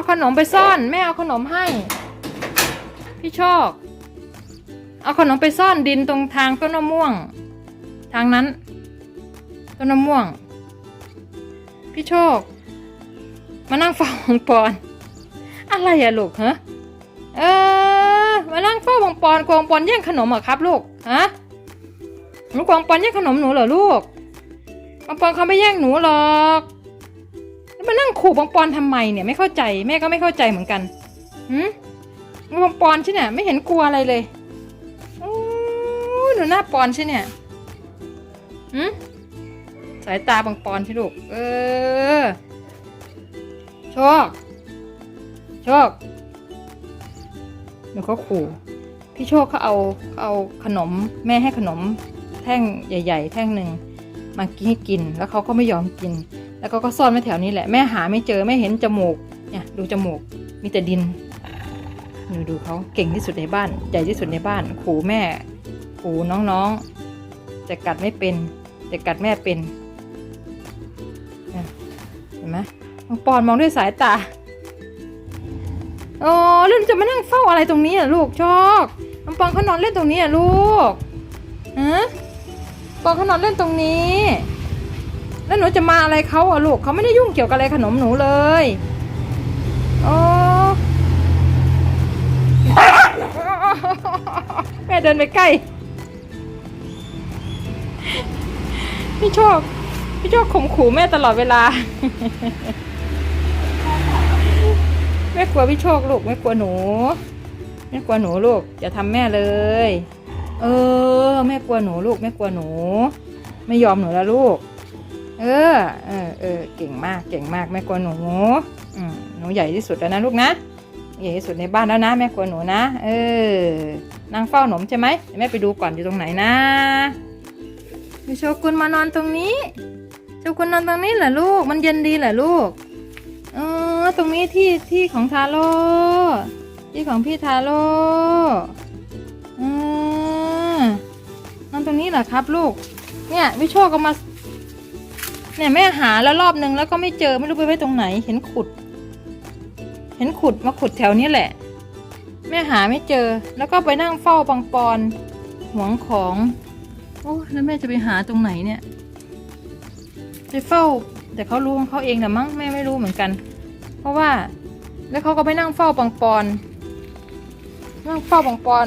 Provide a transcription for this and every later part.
เอาขนมไปซ่อน แม่เอาขนมให้ พี่โชค เอาขนมไปซ่อนดินตรงทางต้นมะม่วง ทางนั้น ต้นมะม่วง พี่โชค มานั่งเฝ้าของปอน อะไรอะลูกฮะเออมานั่งเฝ้าของปอนกวางปอนแย่งขนมเหรอครับลูกฮะหนูกวางปอนแย่งขนมหนูเหรอลูกกวางปอนเขาไม่แย่งหนูหรอก แล้วมานั่งขู่กวางปอนทำไมเนี่ยไม่เข้าใจแม่ก็ไม่เข้าใจเหมือนกันหืมกวางปอนใช่เนี่ยไม่เห็นกลัวอะไรเลยโอ้หนูหน้าปอนใช่เนี่ยหืมสายตาบังปอนพี่ลูกเออโชคโชคเดี๋ยวเขาขู่ พี่โชคเขาเอาเาเอาขนมแม่ให้ขนมแท่งใหญ่ ๆ แท่งหนึ่งมากินให้กิน แล้วเขาก็ไม่ยอมกิน แล้วเขาก็ซ่อนไว้แถวนี้แหละแม่หาไม่เจอไม่เห็นจมูกเนี่ยดูจมูกมีแต่ดินดูดูเขาเก่งที่สุดในบ้าน ใหญ่ที่สุดในบ้านขู่แม่ขู่น้องๆแต่กัดไม่เป็นแต่กัดแม่เป็นเห็นไหมองปอนมองด้วยสายตาอ๋อแล้วจะมานั่งเฝ้าอะไรตรงนี้อะลูกชอกน้องปองเขานอนเล่นตรงนี้อะลูกฮะปองเขานอนเล่นตรงนี้ แล้วหนูจะมาอะไรเขาอะลูกเขาไม่ได้ยุ่งเกี่ยวกับอะไรขนมหนูเลยอ๋อแม่เดินไปใกล้พี่โชคพี่โชคข่มขู่แม่ตลอดเวลาแม่กลัวพี่โชคลูกไม่กลัวหนูแม่กลัวหนูลูกอย่าทำแม่เลย เออแม่กลัวหนูลูกแม่กลัวหนู ไม่ยอมหนูแล้วลูก เออ เออเออเก่งมากเก่งมากแม่กลัวหนูอืมหนูใหญ่ที่สุดแล้วนะลูกนะใหญ่ที่สุดในบ้านแล้วนะแม่กลัวหนูนะ เออนางเฝ้าหนมใช่ไหมแม่ไปดูก่อนอยู่ตรงไหนนะพี่โชกุนมานอนตรงนี้โชกุนนอนตรงนี้เหรอลูก มันเย็นดีเหรอลูกเออตรงนี้ที่ที่ของทาโร่ที่ของพี่ทาโร่อืมนอนตรงนี้เหรอครับลูก เนี่ยพี่โชก็มา เนี่ยแม่หาแล้วรอบนึงแล้วก็ไม่เจอไม่รู้ไปไว้ตรงไหน เห็นขุด เห็นขุดมาขุดแถวนี้แหละ แม่หาไม่เจอ แล้วก็ไปนั่งเฝ้าปังปอนหวงของโอ้แล้วแม่จะไปหาตรงไหนเนี่ยไปเฝ้า แต่เขารู้ของเขาเองนะมั้งแม่ไม่รู้เหมือนกัน เพราะว่าแล้วเขาก็ไปนั่งเฝ้าปังปอนนั่งเฝ้าปังปอน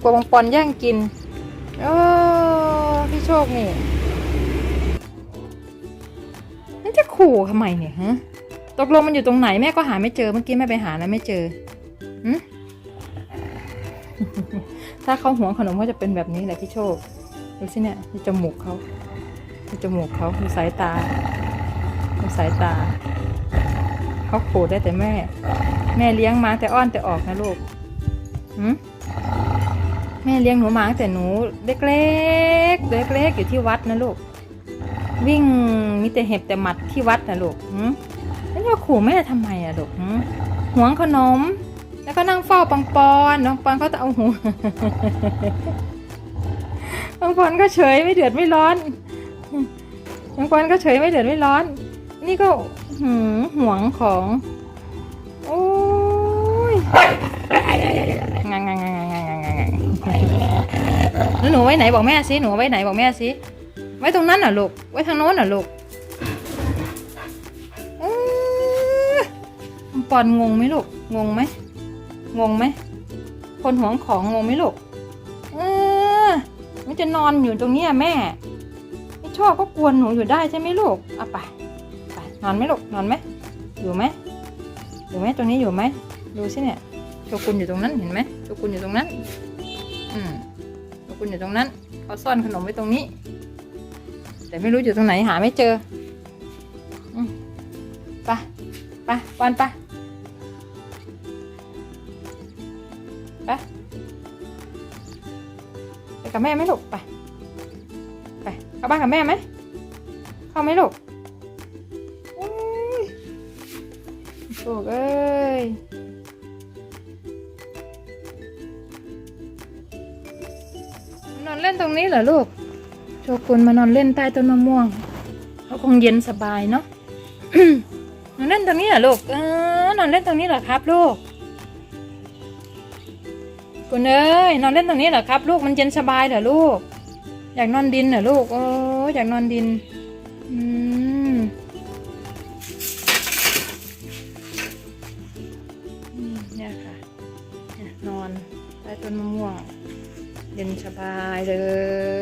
กลัวปังปอนแย่งกินเออพี่โชคนี่ นั่นจะขู่ทำไมเนี่ยฮะตกลงมันอยู่ตรงไหนแม่ก็หาไม่เจอเมื่อกี้แม่ไปหาแล้วไม่เจอถ้าเขาหวงขนมเขาจะเป็นแบบนี้แหละพี่โชคดูสิเนี่ยดูจมูกเขาดูจมูกเขาดูสายตาดูสายตาเขาขู่ได้แต่แม่ แม่เลี้ยงมาแต่อ้อนแต่ออกนะลูกหืมแม่เลี้ยงหนูมาตั้งแต่หนูเล็กๆเล็กๆอยู่ที่วัดนะลูก วิ่งมีแต่เห็บแต่หมัดที่วัดนะลูกแล้วขู่แม่ทำไมอะลูกหืมหวงขนม แล้วก็นั่งเฝ้าปังปอนน้องปอนเขาจะเอาหูปังปอนก็เฉยไม่เดือดไม่ร้อนบางคนก็เฉยไม่เดือดไม่ร้อน นี่ก็หืห่วงของโอ้ยงังงังงังงังงังงังงังแล้วหนูไว้ไหนบอกแม่สิหนูไว้ไหนบอกแม่สิ ไว้ตรงนั้นเหรอลูก ไว้ทางโน้นเหรอลูกเออปอนงงไหมลูก งงไหม งงไหม คนหวงของงงไหมลูก เออมันจะนอนอยู่ตรงเนี้ยแม่ ไม่ชอบก็กวนหนูอยู่ได้ใช่ไหมลูกเอาไป ไป นอนไหมลูก นอนไหม อยู่ไหม อยู่ไหมตรงนี้อยู่ไหม ดูสิเนี่ยโชกุนอยู่ตรงนั้นเห็นไหมโชกุนอยู่ตรงนั้น อืมโชกุนอยู่ตรงนั้นเขาซ่อนขนมไว้ตรงนี้ แต่ไม่รู้อยู่ตรงไหนหาไม่เจอไปไปปอนไปไปไปกับแม่ไหมลูกไปไปเข้าบ้านกับแม่ไหมเข้าไหมลูกอุ๊ยโอ้เอ้ยนอนเล่นตรงนี้เหรอลูก โชกุนมานอนเล่นใต้ต้นมะม่วง เขาคงเย็นสบายเนาะนอนเล่นตรงนี้เหรอลูกเออนอนเล่นตรงนี้เหรอครับลูกคุณเอ้ยนอนเล่นตรงนี้เหรอครับ ลูกมันเย็นสบายเหรอลูก อยากนอนดินเหรอลูกโอ้ยอยากนอนดินอืมเนี่ยค่ะนอนใต้ต้นมะม่วง เย็นสบายเลย